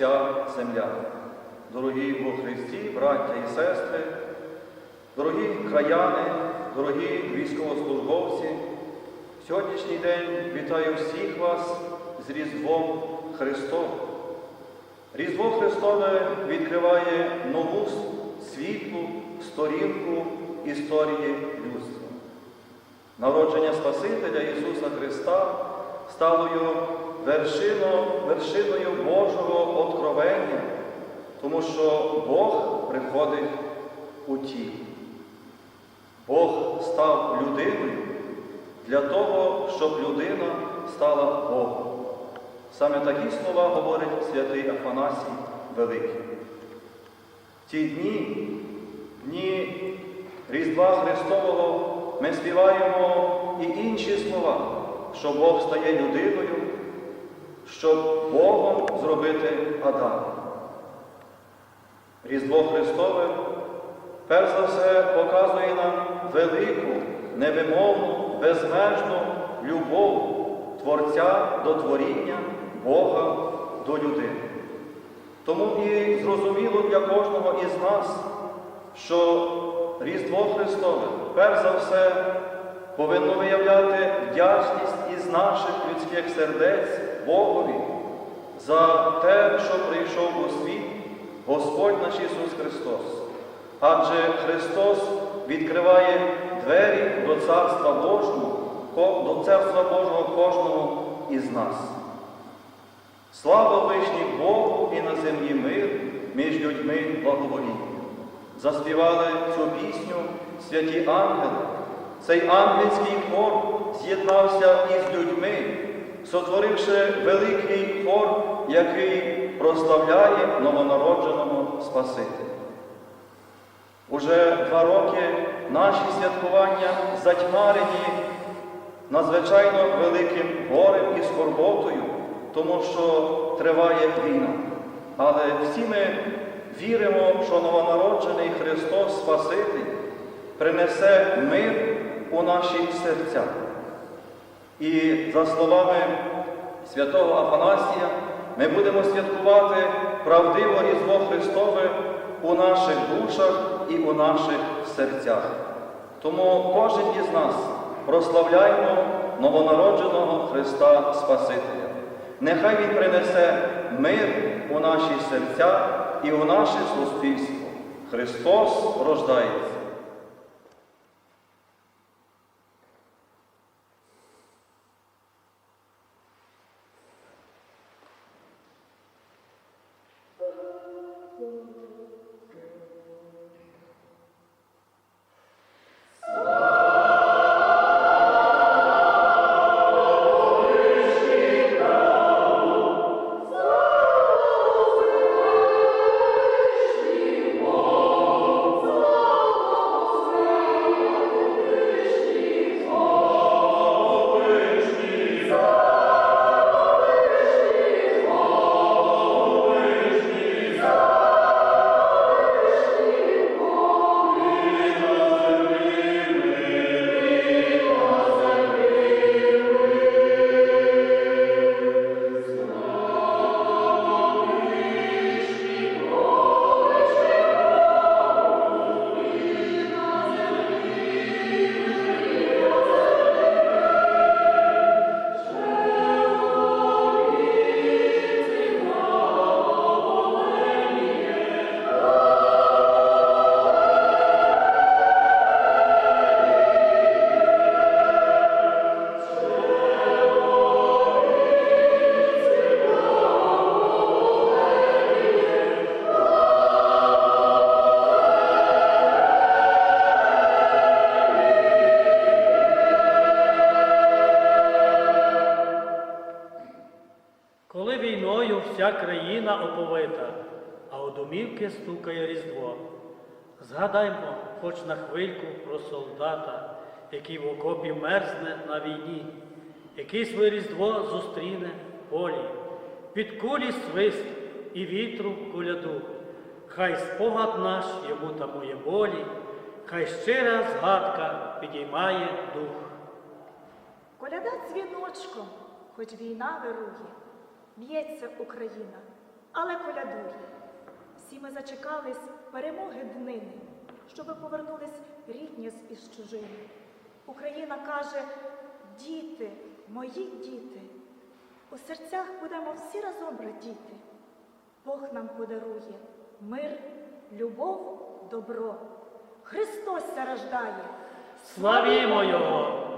вся земля. Дорогі у Христі, браття і сестри, дорогі краяни, дорогі військовослужбовці, в сьогоднішній день вітаю всіх вас з Різдвом Христовим. Різдво Христове відкриває нову світлу сторінку історії людства. Народження Спасителя Ісуса Христа стало вершиною, вершиною Божого откровення, тому що Бог приходить у тілі. Бог став людиною для того, щоб людина стала Богом. Саме такі слова говорить святий Афанасій Великий. В ті дні, дні Різдва Христового ми співаємо і інші слова, що Бог стає людиною, щоб Богом зробити Адама. Різдво Христове перш за все показує нам велику, невимовну, безмежну любов Творця до творіння Бога до людини. Тому і зрозуміло для кожного із нас, що Різдво Христове, перш за все, повинно виявляти вдячність із наших людських сердець Богові за те, що прийшов у світ Господь наш Ісус Христос. Адже Христос відкриває двері до Царства Божого, до Царства Божого кожному із нас. Слава вишній Богу і на землі мир між людьми благовоління. Заспівали цю пісню святі ангели. Цей ангельський хор з'єднався із людьми, сотворивши великий хор, який прославляє новонародженого Спасителя. Уже два роки наші святкування затьмарені надзвичайно великим горем і скорботою, тому що триває війна. Але всі ми віримо, що новонароджений Христос Спаситель принесе мир у наші серця. І за словами святого Афанасія, ми будемо святкувати правдиво Різдво Христове у наших душах і у наших серцях. Тому кожен із нас прославляємо новонародженого Христа Спасителя. Нехай Він принесе мир у наші серця і у наше суспільство. Христос рождається. У стукає Різдво. Згадаймо хоч на хвильку про солдата, який в окопі мерзне на війні, який своє Різдво зустріне в полі, під кулі свист і вітру куляду. Хай спогад наш йому тамує болі, хай щира згадка підіймає дух. Коляда дзвіночком, хоч війна вирує, б'ється Україна, але колядує. Всі ми зачекались перемоги днини, щоби повернулись рідні з із чужини. Україна каже: діти, мої діти, у серцях будемо всі разом радіти. Бог нам подарує мир, любов, добро. Христос ся рождає. Славімо Його!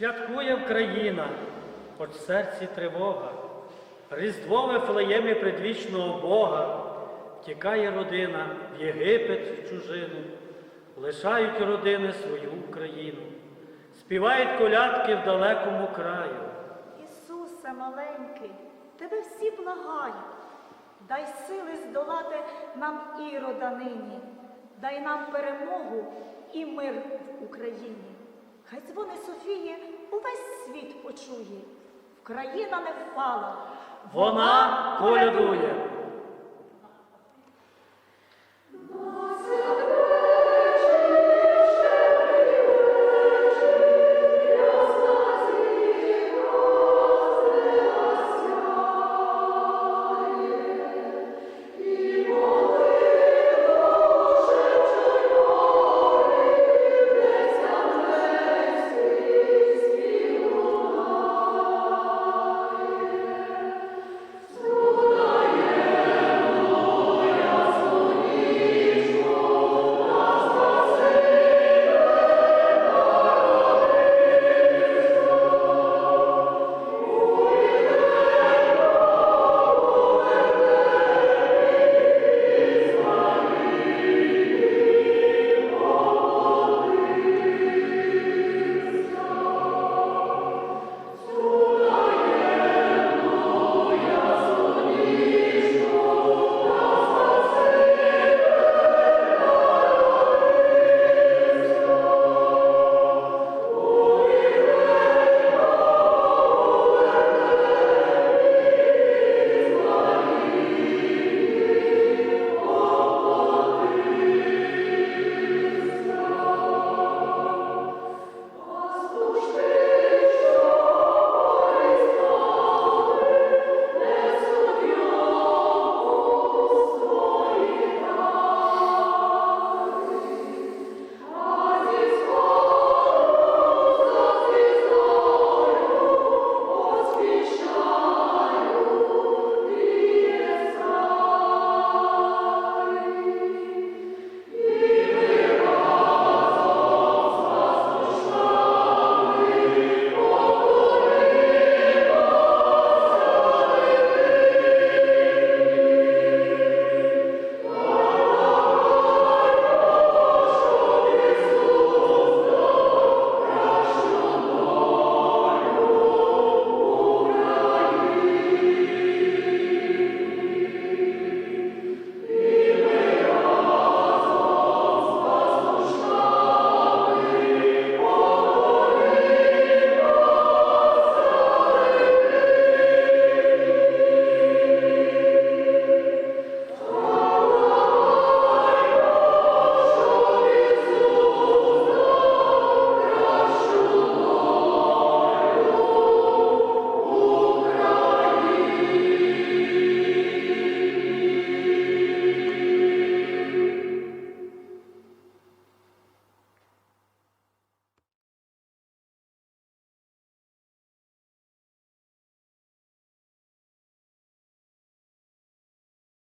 Святкує Україна, хоч в серці тривога, Різдво Вифлеємі предвічного Бога, втікає родина в Єгипет в чужину, лишають родини свою Україну, співають колядки в далекому краю. Ісусе маленький, тебе всі благають. Дай сили здолати нам ірода нині, дай нам перемогу і мир в Україні. Хай дзвони Софії увесь світ почує. Вкраїна не впала. Вона колядує.